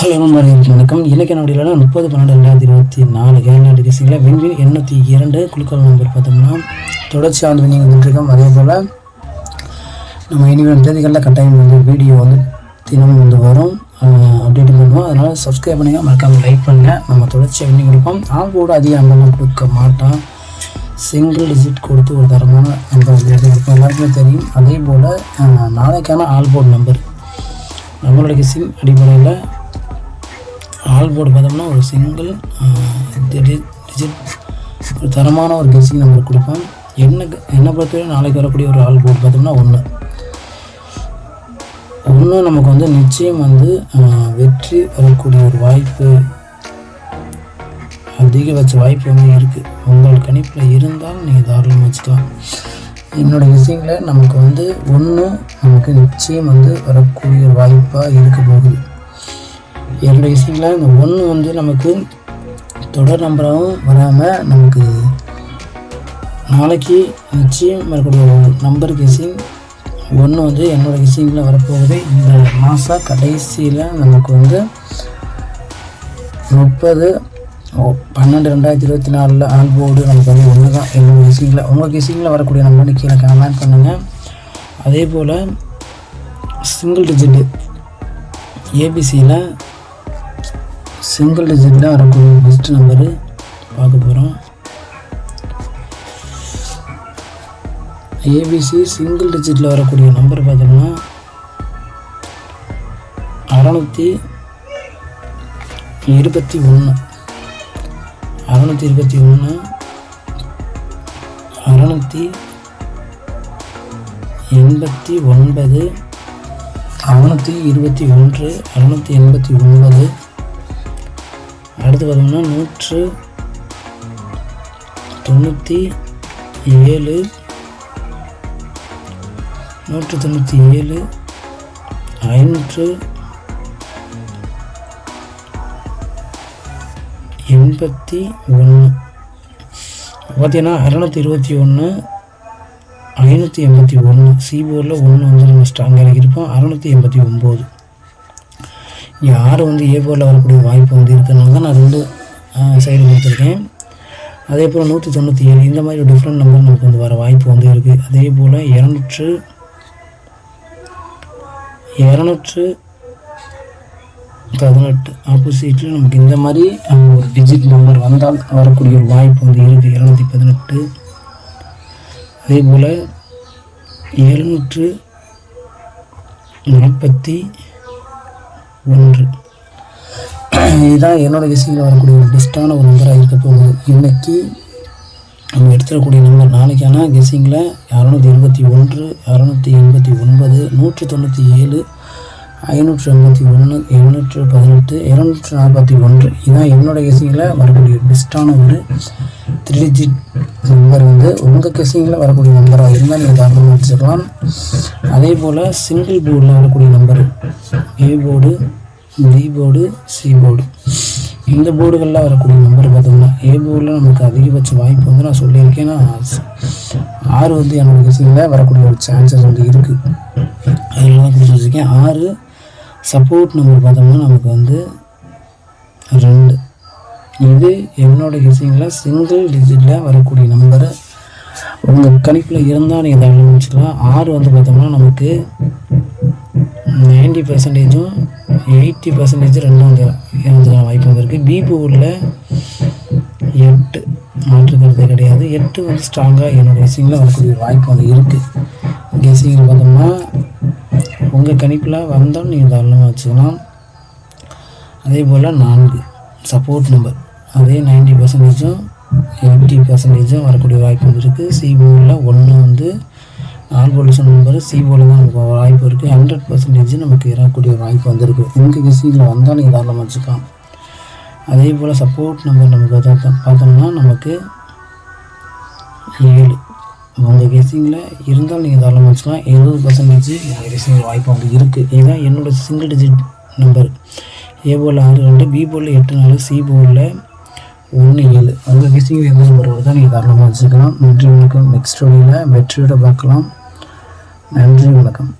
Hello மரியாதை வணக்கம். இன்றைக்கி நாடியில் முப்பது பன்னெண்டு ரெண்டாயிரத்தி இருபத்தி நாலு கேரளாட்டு டிசைனில் விண்வீல் எண்ணூற்றி இரண்டு குழுக்கள் நம்பர் பார்த்தோம்னா தொடர்ச்சியாக வந்து நீங்கள் வந்துட்டுருக்கோம் அதே போல் நம்ம இனிமேல் தேதிகளில் கட்டாயம் வந்து வீடியோ வந்து தினமும் வந்து வரும். அப்டேட் பண்ணுவோம் அதனால் சப்ஸ்கிரைப் பண்ணுங்கள் மறக்காமல் லைக் பண்ணுங்கள் நம்ம தொடர்ச்சியாக விண்ணி கொடுப்போம். ஆள் கூட அதிக நம்பர்லாம் கொடுக்க மாட்டோம். சிங்கிள் டிஜிட் கொடுத்து ஒரு தரமான நம்பர் வந்து எடுத்து கொடுப்போம். எல்லாருக்குமே தெரியும். அதே போல் நாளைக்கான ஆல் போர்டு நம்பர் நம்மளுடைய சிம் அடிப்படையில் ஆல் போர்டு பார்த்தோம்னா ஒரு சிங்கிள் டிஜிட் ஒரு தரமான ஒரு கெஸ்ஸிங் நம்பர் கொடுப்பேன் என்ன என்னை பொறுத்தவரை நாளைக்கு வரக்கூடிய ஒரு ஆல் போர்டு பார்த்தோம்னா ஒன்று ஒன்று நமக்கு வந்து நிச்சயம் வந்து வெற்றி வரக்கூடிய ஒரு வாய்ப்பு அதிகபட்ச வாய்ப்பு வந்து இருக்குது உங்கள் கணிப்பில் இருந்தால் நீங்கள் தாராளமாக வச்சுக்கலாம். என்னோட விஷயங்களில் நமக்கு வந்து ஒன்று நமக்கு நிச்சயம் வந்து வரக்கூடிய ஒரு வாய்ப்பாக இருக்க போகுது. இரண்டு விஷயங்களில் இந்த ஒன்று வந்து நமக்கு தொடர் நம்பராகவும் வராமல் நமக்கு நாளைக்கு நிச்சயம் வரக்கூடிய நம்பர் கெஸிங் ஒன்று வந்து என்னோட விஷயங்களில் வரப்போகுது. இந்த மாதம் கடைசியில் நமக்கு வந்து முப்பது பன்னெண்டு ரெண்டாயிரத்தி இருபத்தி நாலில் ஆல் போர்டு நமக்கு வந்து ஒன்று தான் என்னோட விஷயங்களில் உங்கள் விஷயங்களில் வரக்கூடிய நம்பர்னு கீழே கமெண்ட் பண்ணுங்கள் அதே போல் சிங்கிள் டிஜிட்டு ஏபிசியில் சிங்கிள் டிஜிட்டில் வரக்கூடிய பெஸ்ட் நம்பரு பார்க்க போகிறோம் ஏபிசி சிங்கிள் டிஜிட்டில் வரக்கூடிய நம்பர் பார்த்தோம்னா அறநூற்றி இருபத்தி ஒன்று அறநூற்றி இருபத்தி ஒன்று அறநூற்றி எண்பத்தி ஒன்பது அறநூற்றி இருபத்தி ஒன்று அறநூற்றி எண்பத்தி ஒன்பது அடுத்து பார்த்தோம்னா நூற்று தொண்ணூற்றி ஏழு. நூற்று தொண்ணூற்றி ஏழு. ஐநூற்று எண்பத்தி ஒன்று. பார்த்தீங்கன்னா அறநூற்றி இருபத்தி ஒன்று ஐநூற்றி எண்பத்தி ஒன்று. சிபோரில் ஒன்று வந்து நம்ம ஸ்ட்ராங்காக இறக்கியிருப்போம் அறநூற்றி எண்பத்தி ஒம்பது. இங்கே ஆறு வந்து ஏ வரக்கூடிய வாய்ப்பு வந்து இருக்கிறனால தான் நான் ரெண்டு சைடு கொடுத்துருக்கேன். அதே போல் நூற்றி தொண்ணூற்றி ஏழு இந்த மாதிரி டிஃப்ரெண்ட் நம்பர் நமக்கு வந்து வர வாய்ப்பு வந்து இருக்குது அதே போல் இரநூற்று இரநூற்று பதினெட்டு ஆப்போசிட்டில் நமக்கு இந்த மாதிரி ஒரு டிஜிட் நம்பர் வந்தால் வரக்கூடிய ஒரு வாய்ப்பு வந்து இருக்குது இரநூத்தி பதினெட்டு. அதே போல் எழுநூற்று நாற்பத்தி ஒன்று. இதுதான் என்னோட விஷயத்தில் வரக்கூடிய ஒரு பெஸ்ட்டான ஒரு நம்பராக இருக்க போகுது. இன்னைக்கு நம்ம எடுத்துடக்கூடிய நம்பர் நாளைக்கான கெஸிங்கில் அறநூற்றி இருபத்தி ஒன்று அறநூற்றி எண்பத்தி ஒன்பது நூற்றி தொண்ணூற்றி ஏழு ஐநூற்றி எண்பத்தி ஒன்று எழுநூற்று பதினெட்டு இரநூற்றி நாற்பத்தி ஒன்று. இதுதான் என்னோடய கெஸிங்கில் வரக்கூடிய பெஸ்ட்டான ஒரு த்ரீ டிஜிட் நம்பர் வந்து உங்கள் கெஸிங்கில் வரக்கூடிய நம்பராக இருந்தால் நீங்கள் தாராளமாக வச்சுக்கலாம். அதே போல் சிங்கிள் போர்டில் வரக்கூடிய number A board D board C board இந்த போர்டுகளில் வரக்கூடிய நம்பர் பார்த்தோம்னா ஏ போர்டில் நமக்கு அதிகபட்ச வாய்ப்பு வந்து நான் சொல்லியிருக்கேன். ஆறு வந்து என்னோட கெஸிங்கில் வரக்கூடிய ஒரு சான்சஸ் வந்து இருக்குது அதில் தான் கொடுத்து வச்சுருக்கேன் ஆறு சப்போர்ட் நம்பர் பார்த்தோம்னா நமக்கு வந்து ரெண்டு. இது என்னோட கெஸிங்கில் சிங்கிள் டிஜிட்டில் வரக்கூடிய நம்பரை உங்கள் கணிப்பில் இருந்தால் நீங்கள் தகவல் வச்சுக்கலாம் ஆறு வந்து பார்த்தோம்னா நமக்கு நைன்டி பர்சன்டேஜும் எயிட்டி பர்சன்டேஜ் ரெண்டாம் வந்து வாய்ப்பு வந்திருக்கு. பி எட்டு மாற்றுக்கிறது கிடையாது. எட்டு வந்து ஸ்ட்ராங்காக என்னுடைய கெஸிங்கில் வரக்கூடிய வாய்ப்பு வந்து இருக்குது கெஸிங்கில் பார்த்தோம்னா உங்கள் கணிப்பில் வந்தால் நீங்கள் தாராளமாக வச்சுக்கலாம். அதே போல் நான்கு சப்போர்ட் நம்பர் அதே நைன்டி பர்சன்டேஜும் எயிட்டி பர்சன்டேஜும் வரக்கூடிய வாய்ப்பு வந்து இருக்குது ஒன்று வந்து ஆல் பொல்யூஷன் நம்பர் சி தான் நமக்கு வாய்ப்பு இருக்குது ஹண்ட்ரட் பர்சன்டேஜ் நமக்கு இறக்கக்கூடிய வாய்ப்பு வந்திருக்கு. உங்கள் கெஸிங்கில் வந்தால் நீங்கள் தாராளமாக வச்சுக்கலாம். அதே போல் சப்போர்ட் நம்பர் நமக்கு பார்த்தோம்னா நமக்கு ஏழு. உங்கள் கெஸிங்கில் இருந்தால் நீங்கள் தாராளமாக வச்சுக்கலாம். எழுபது பர்சன்டேஜ் நீங்கள் வாய்ப்பு வந்து இருக்குது இதுதான் என்னோட சிங்கிள் டிஜிட் நம்பர் ஏ போல் ஆறு ரெண்டு பி போல் எட்டு நாலு சி போலில் ஒன்று ஏழு. உங்கள் கெஸிங்கில் எந்த நம்பர் வருதோ நீங்கள் தாராளமாக வச்சுக்கலாம். நன்றி வணக்கம். நெக்ஸ்ட் வீடியோவில் வெற்றியோட பார்க்கலாம். நன்றி வணக்கம்